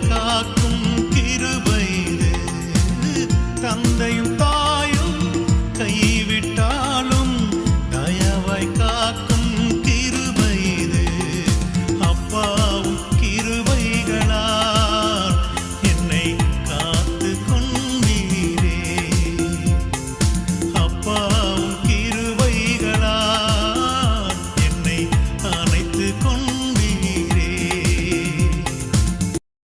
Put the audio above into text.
காக்கும் கிருபை தந்தையும்